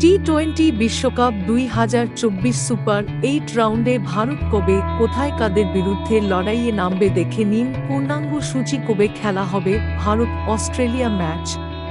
T twenty বিশ্বকাপ দুই হাজার চব্বিশ সুপার এইট রাউন্ডে ভারত কবে, কোথায়, কাদের বিরুদ্ধে লড়াইয়ে নামবে দেখে নিন। পূর্ণাঙ্গ সূচি কবে খেলা হবে Bharat Australia match.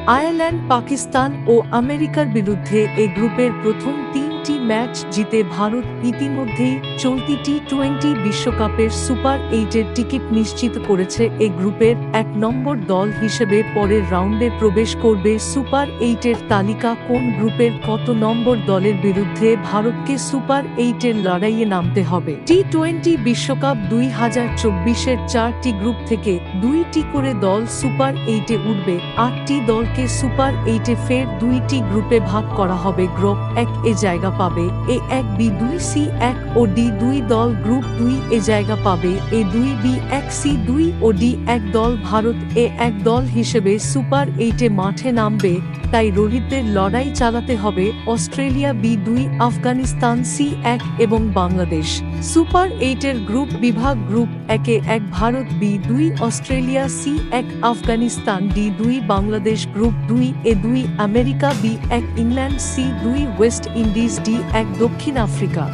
Ireland, Pakistan ও আমেরিকার বিরুদ্ধে এই গ্রুপের প্রথম তিনটি ম্যাচ জিতে ভারত ইতিমধ্যেই চলতি টি টোয়েন্টি বিশ্বকাপের সুপার এইটের টিকিট নিশ্চিত করেছে এই গ্রুপের এক নম্বর দল হিসেবে পরের রাউন্ডে প্রবেশ করবে সুপার এইটের তালিকা কোন গ্রুপের কত নম্বর দলের বিরুদ্ধে ভারতকে সুপার এইটের লড়াইয়ে নামতে হবে। টি টোয়েন্টি বিশ্বকাপ দুই হাজার চব্বিশের চারটি গ্রুপ থেকে দুইটি করে দল সুপার এইটে উঠবে, আটটি দলকে সুপার এইটে ফের দুইটি গ্রুপে ভাগ করা হবে। গ্রুপ এক এ জায়গা পাবে, এ এক বি দুই সি এক ও ডি দুই দল গ্রুপ দুই এ জায়গা পাবে। এ দুই বি এক, সি দুই ও ডি এক দল। ভারত এ এক দল হিসেবে সুপার এইটে মাঠে নামবে, তাই রোহিতদের লড়াই চালাতে হবে। অস্ট্রেলিয়া বি দুই, আফগানিস্তান সি এক এবং বাংলাদেশ। সুপার এইটের গ্রুপ বিভাগ গ্রুপ একে এক, ভারত বি দুই, অস্ট্রেলিয়া সি এক, আফগানিস্তান ডি দুই, বাংলাদেশ গ্রুপ দুই এ দুই, আমেরিকা বি এক, ইংল্যান্ড সি দুই, ওয়েস্ট ইন্ডিজ ডি এক, দক্ষিণ আফ্রিকা।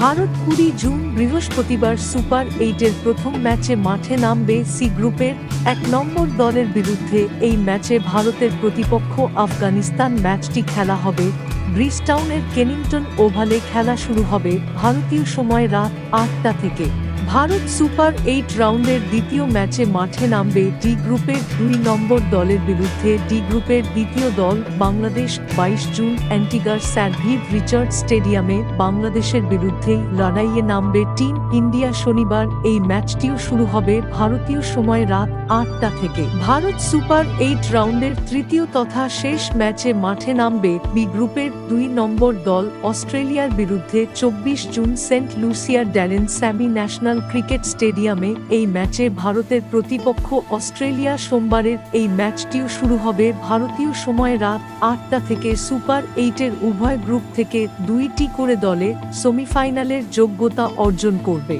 ভারত কুড়ি জুন বৃহস্পতিবার সুপার এইটের প্রথম ম্যাচে মাঠে নামবে সি গ্রুপের এক নম্বর দলের বিরুদ্ধে। এই ম্যাচে ভারতের প্রতিপক্ষ আফগানিস্তান ম্যাচটি খেলা হবে। ব্রিস্টাউনের কেনিংটন ওভালে খেলা শুরু হবে ভারতীয় সময় রাত আটটা থেকে। ভারত সুপার এইট রাউন্ডের দ্বিতীয় ম্যাচে মাঠে নামবে ডি গ্রুপের দুই নম্বর দলের বিরুদ্ধে ডি গ্রুপের দ্বিতীয় দল বাংলাদেশ বাইশ জুন অ্যান্টিগার স্যারভিভ রিচার্ড স্টেডিয়ামে বাংলাদেশের বিরুদ্ধে লড়াইয়ে নামবে টিম ইন্ডিয়া শনিবার। এই ম্যাচটিও শুরু হবে ভারতীয় সময় রাত আটটা থেকে। ভারত সুপার এইট রাউন্ডের তৃতীয় তথা শেষ ম্যাচে মাঠে নামবে বি গ্রুপের দুই নম্বর দল অস্ট্রেলিয়ার বিরুদ্ধে চব্বিশ জুন সেন্ট লুসিয়ার ড্যারেন স্যামি ন্যাশনাল ক্রিকেট স্টেডিয়ামে এই ম্যাচে ভারতের প্রতিপক্ষ অস্ট্রেলিয়া সোমবারের এই ম্যাচটিও শুরু হবে ভারতীয় সময় রাত আটটা থেকে সুপার এইটের উভয় গ্রুপ থেকে দুইটি করে দলে সেমিফাইনালের যোগ্যতা অর্জন করবে।